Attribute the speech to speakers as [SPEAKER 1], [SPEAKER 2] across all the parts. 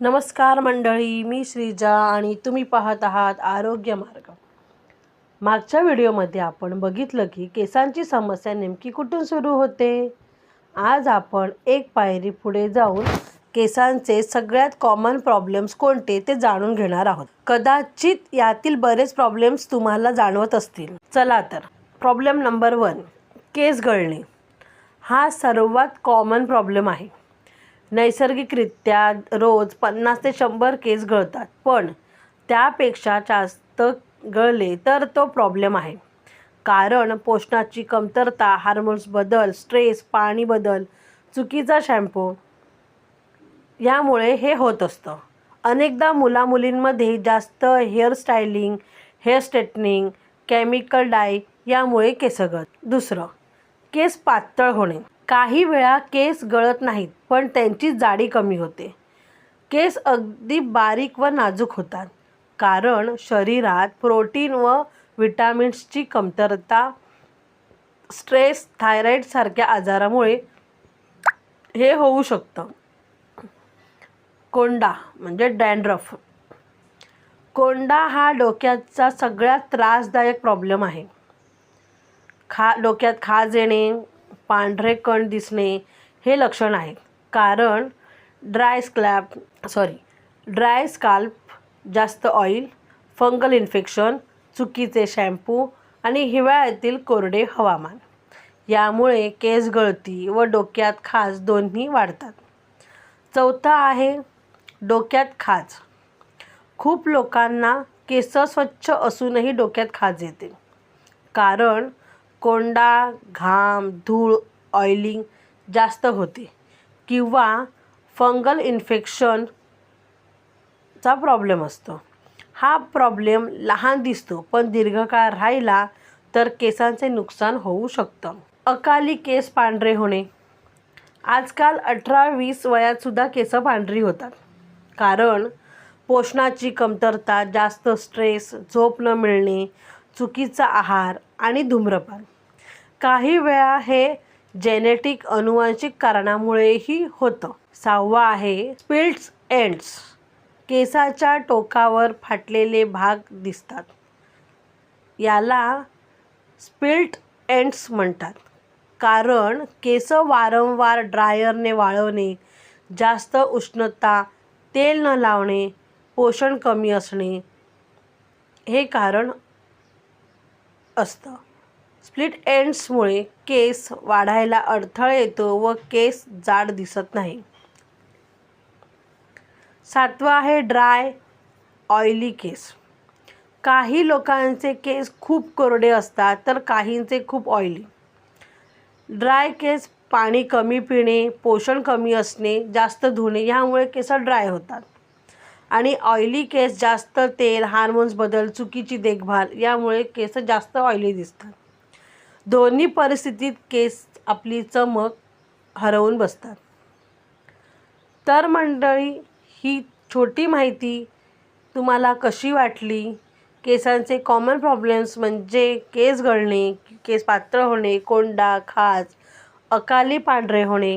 [SPEAKER 1] नमस्कार मंडळी मी श्रीजा आणि तुम्ही पाहत आहात आरोग्य मार्ग. मागच्या व्हिडिओमध्ये आपण बघितलं की केसांची समस्या नेमकी कुठून सुरू होते? आज आपण एक पायरी पुढे जाऊन केसांचे सगळ्यात कॉमन प्रॉब्लेम्स कोणते ते जाणून घेणार आहोत. कदाचित यातील बरेच प्रॉब्लेम्स तुम्हाला जाणवत असतील. चला तर प्रॉब्लेम नंबर वन केस गळणे. हा सर्वात कॉमन प्रॉब्लेम आहे. नैसर्गिकरित्या रोज पन्नास ते शंभर केस गळतात. पण त्यापेक्षा जास्त गळले तर तो प्रॉब्लेम आहे. कारण पोषणाची कमतरता हार्मोन्स बदल स्ट्रेस पाणी बदल चुकीचा शॅम्पू यामुळे हे होत असतं. अनेकदा मुलामुलींमध्ये जास्त hairstyling hair straightening chemical dye यामुळे केस गळत दुसरं केस पातळ होणे. काही वेळा केस गळत नाहीत पण त्यांची जाडी कमी होते. केस अगदी बारीक व नाजूक होतात कारण शरीरात प्रोटीन व विटामिन्सची कमतरता स्ट्रेस थायरॉईडसारख्या आजारामुळे हे होऊ शकतं. कोंडा म्हणजे डॅन्ड्रफ. कोंडा हा डोक्याचा सगळ्यात त्रासदायक प्रॉब्लेम आहे. खा डोक्यात खाज येणे पांढरे कण दिसणे हे लक्षण आहे. कारण dry scalp sorry dry scalp जास्त ऑइल फंगल इन्फेक्शन चुकीचे शॅम्पू आणि हिवाळ्यातील कोरडे हवामान. यामुळे केस गळती व डोक्यात खाज दोन्ही वाढतात. चौथा आहे डोक्यात खाज. खूप लोकांना केस स्वच्छ असूनही डोक्यात खाज येते. कारण कोंडा घाम धूळ ऑइलिंग जास्त होते. किंवा फंगल इन्फेक्शनचा प्रॉब्लेम असतो. हा प्रॉब्लेम लहान दिसतो पण दीर्घकाळ राहिला तर केसांचे नुकसान होऊ शकतं. अकाली केस पांढरे होणे. आजकाल अठरा वीस वयातसुद्धा केस पांढरी होतात. कारण पोषणाची कमतरता जास्त स्ट्रेस झोप न मिळणे चुकीचा आहार आणि धूम्रपान. काही वेळा हे जेनेटिक अनुवांशिक कारणामुळेही होतं. सहावा आहे स्पिल्ट्स एंड्स केसाच्या टोकावर फाटलेले भाग दिसतात. याला स्पिल्ट एंड्स म्हणतात. कारण केस वारंवार ड्रायरने वाळवणे जास्त उष्णता तेल न लावणे पोषण कमी असणे हे कारण असतं. स्प्लिट एंड्समुळे केस वाढायला अडथळा येतो व केस जाड दिसत नाही. सातवा आहे ड्राय ऑइली केस. काही लोकांचे केस खूप कोरडे असतात तर काहींचे खूप ऑइली. ड्राय केस पाणी कमी पिणे पोषण कमी असणे जास्त धुणे ह्यामुळे केस ड्राय होतात. आणि ऑइली केस जास्त तेल हार्मोन्स बदल चुकीची देखभाल यामुळे केस जास्त ऑइली दिसतात. दोन्ही परिस्थितीत केस आपली चमक हरवून बसतात. तर मंडळी ही छोटी माहिती तुम्हाला कशी वाटली? केसांचे कॉमन प्रॉब्लेम्स म्हणजे केस गळणे केस पातळ होणे कोंडा खाज अकाली पांढरे होणे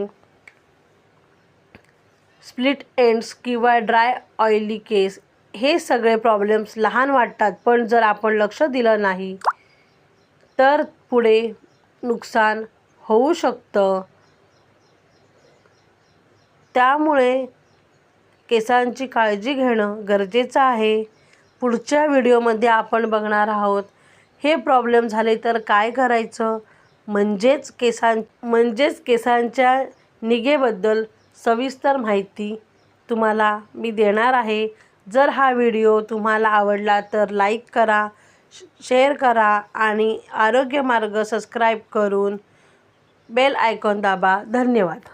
[SPEAKER 1] स्प्लिट एंड्स किंवा ड्राय ऑइली केस हे सगळे प्रॉब्लेम्स लहान वाटतात. पण जर आपण लक्ष दिलं नाही तर पुढे नुकसान होऊ शकतं. त्यामुळे केसांची काळजी घेणं गरजेचं आहे. पुढच्या व्हिडिओमध्ये आपण बघणार आहोत हे प्रॉब्लेम झाले तर काय करायचं? म्हणजेच केसां म्हणजेच केसांच्या निगेबद्दल सविस्तर माहिती तुम्हाला मी देणार आहे. जर हा व्हिडिओ तुम्हाला आवडला तर लाईक करा शेअर करा आणि आरोग्य मार्ग सबस्क्राईब करून बेल आयकॉन दाबा. धन्यवाद.